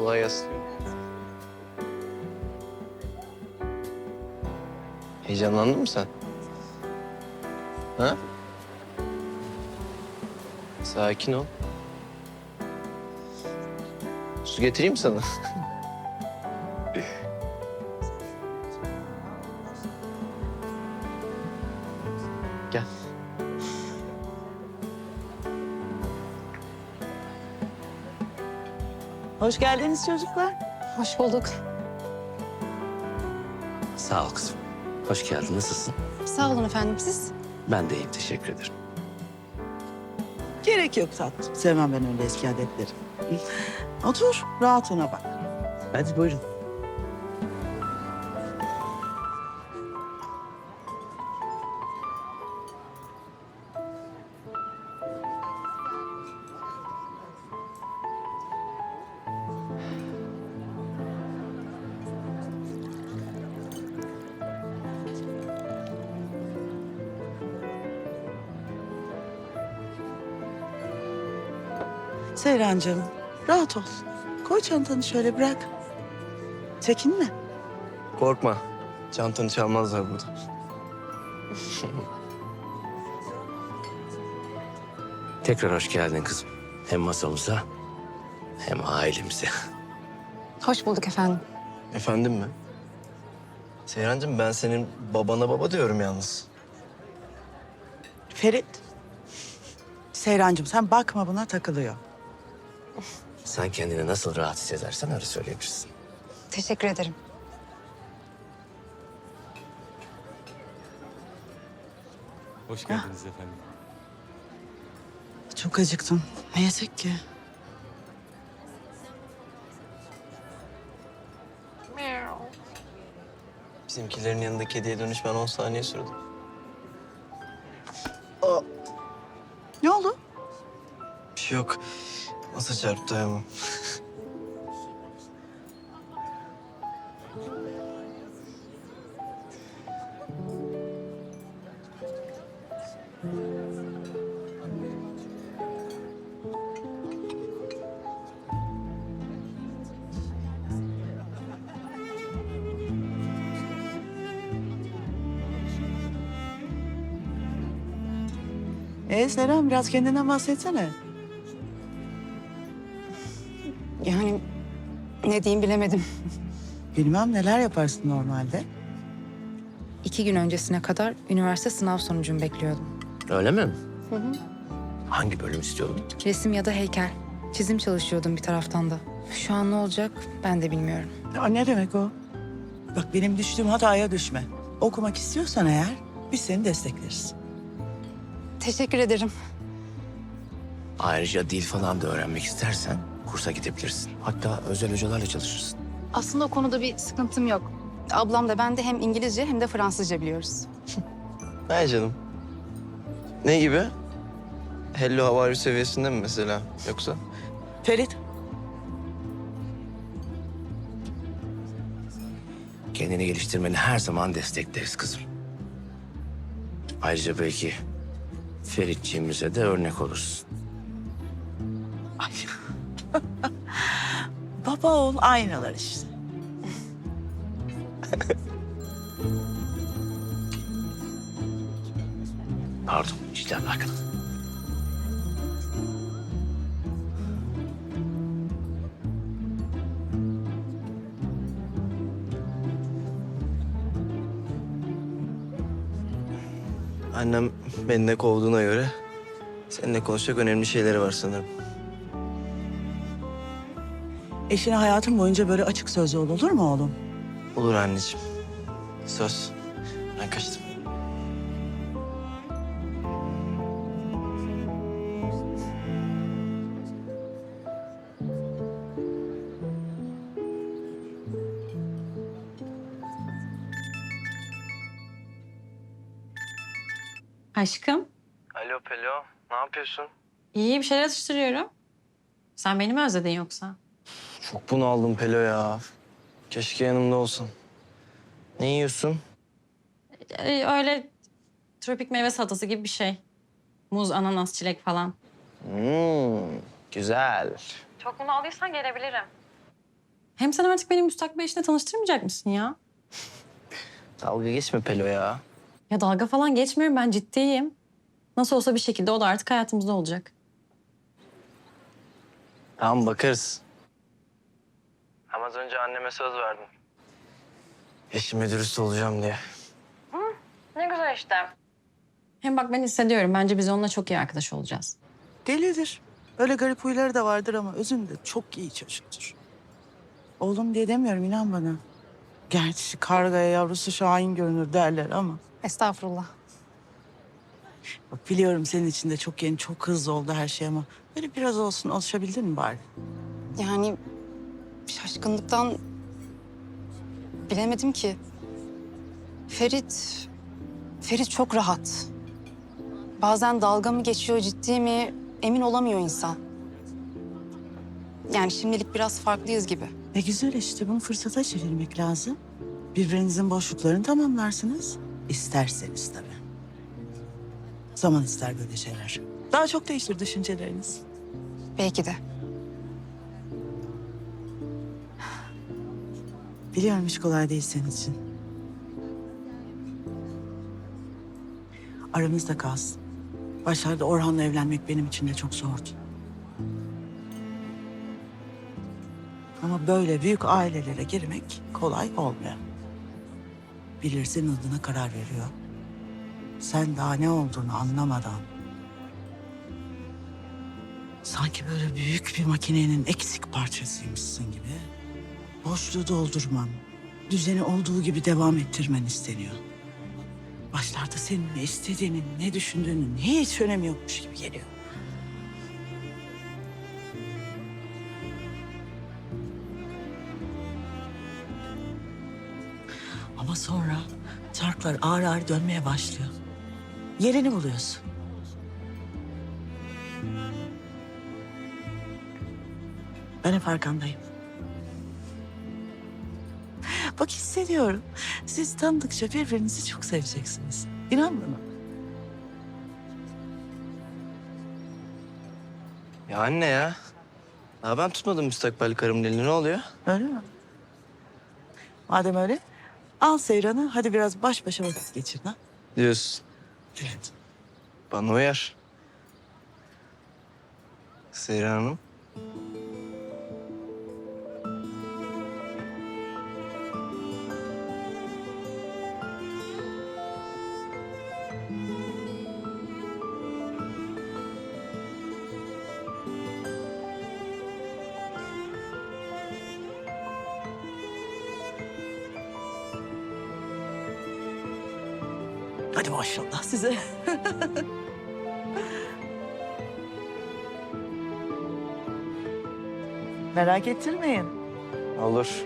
Kolay gelsin. Heyecanlandın mı sen? Ha? Sakin ol. Su getireyim mi sana? Hoş geldiniz çocuklar. Hoş bulduk. Sağ ol kızım. Hoş geldin. Nasılsın? Sağ olun efendim siz. Ben de iyiyim. Teşekkür ederim. Gerek yok tatlım. Sevmem ben öyle eski adetleri. Otur, rahatına bak. Hadi buyurun. Seyrancığım, rahat ol. Koy çantanı şöyle bırak. Çekinme. Korkma. Çantanı çalmazlar burada. Tekrar hoş geldin kızım. Hem masamıza hem ailemize. Hoş bulduk efendim. Efendim mi? Seyrancığım ben senin babana baba diyorum yalnız. Ferit. Seyrancığım sen bakma buna takılıyor. Sen kendini nasıl rahat hissedersen öyle söyleyebilirsin. Teşekkür ederim. Hoş geldiniz efendim. Çok acıktım. Ne yesek ki? Bizimkilerin yanında kediye dönüşmen 10 saniye sürdü. Ne oldu? Bir şey yok. Masa çarptı ayağıma. Ee biraz kendinden bahsetsene. Yani ne diyeyim bilemedim. Bilmem neler yaparsın normalde. İki gün öncesine kadar üniversite sınav sonucumu bekliyordum. Öyle mi? Hangi bölüm istiyordun? Resim ya da heykel. Çizim çalışıyordum bir taraftan da. Şu an ne olacak ben de bilmiyorum. Ya ne demek o? Bak benim düştüğüm hataya düşme. Okumak istiyorsan eğer biz seni destekleriz. Teşekkür ederim. Ayrıca dil falan da öğrenmek istersen kursa gidebilirsin. Hatta özel hocalarla çalışırsın. Aslında o konuda bir sıkıntım yok. Ablam da ben de hem İngilizce hem de Fransızca biliyoruz. Hay canım. Ne gibi? Hello how are you seviyesinde mi mesela yoksa? Ferit, Kendini geliştirmeni her zaman destekleriz kızım. Ayrıca belki Feritçiğimize de örnek olursun. Baba oğul aynalar işte. Pardon, işler arkada. Annem beni de kovduğuna göre seninle konuşacak önemli şeyleri var sanırım. Eşine hayatın boyunca böyle açık sözlü ol olur mu oğlum? Olur anneciğim. Söz. Ben kaçtım. Aşkım, Alo Pelo, ne yapıyorsun? iyi bir şeyler atıştırıyorum. Sen beni mi özledin yoksa? Çok bunaldım Pelo ya. Keşke yanımda olsan. Ne yiyorsun? Ee, öyle tropik meyve salatası gibi bir şey. Muz, ananas, çilek falan. Hmm, güzel. Çok bunu aldıysan gelebilirim. Hem sen artık beni müstakbel eşine tanıştırmayacak mısın ya? Dalga geçme Pelo ya. Ya dalga falan geçmiyorum ben ciddiyim. Nasıl olsa bir şekilde o da artık hayatımızda olacak. Tamam bakarız. Az önce anneme söz verdim. Eşime dürüst olacağım diye. Ne güzel işte. Hem bak ben hissediyorum. Bence biz onunla çok iyi arkadaş olacağız. Delidir. Öyle garip huyları da vardır ama özünde çok iyi çocuktur. Oğlum diye demiyorum inan bana. Gerçi kargaya yavrusu şahin görünür derler ama. Estağfurullah. Bak biliyorum senin için de çok yeni, çok hızlı oldu her şey ama... ...böyle biraz olsun alışabildin mi bari? Yani şaşkınlıktan bilemedim ki. Ferit, Ferit çok rahat. Bazen dalga mı geçiyor, ciddi mi emin olamıyor insan. Yani şimdilik biraz farklıyız gibi. Ne güzel işte bunu fırsata çevirmek lazım. Birbirinizin boşluklarını tamamlarsınız. İsterseniz tabii. Zaman ister böyle şeyler. Daha çok değiştir düşünceleriniz. Belki de. Biliyorum hiç kolay değil senin için. Aramızda kalsın. Başlarda Orhan'la evlenmek benim için de çok zordu. Ama böyle büyük ailelere girmek kolay olmuyor. Bilirsin adına karar veriyor. Sen daha ne olduğunu anlamadan... ...sanki böyle büyük bir makinenin eksik parçasıymışsın gibi... ...boşluğu doldurman, düzeni olduğu gibi devam ettirmen isteniyor. Başlarda senin ne istediğinin, ne düşündüğünün hiç önemi yokmuş gibi geliyor. Ama sonra çarklar ağır ağır dönmeye başlıyor. Yerini buluyorsun. Ben hep arkandayım. Bak hissediyorum. Siz tanıdıkça birbirinizi çok seveceksiniz. İnan bana. Ya anne ya. Daha ben tutmadım müstakbel karımın elini. Ne oluyor? Öyle mi? Madem öyle, al Seyran'ı. Hadi biraz baş başa vakit geçirin ha. Diyorsun. Evet. Bana uyar. Seyran Hanım. Hadi maşallah size. Merak ettirmeyin. Olur.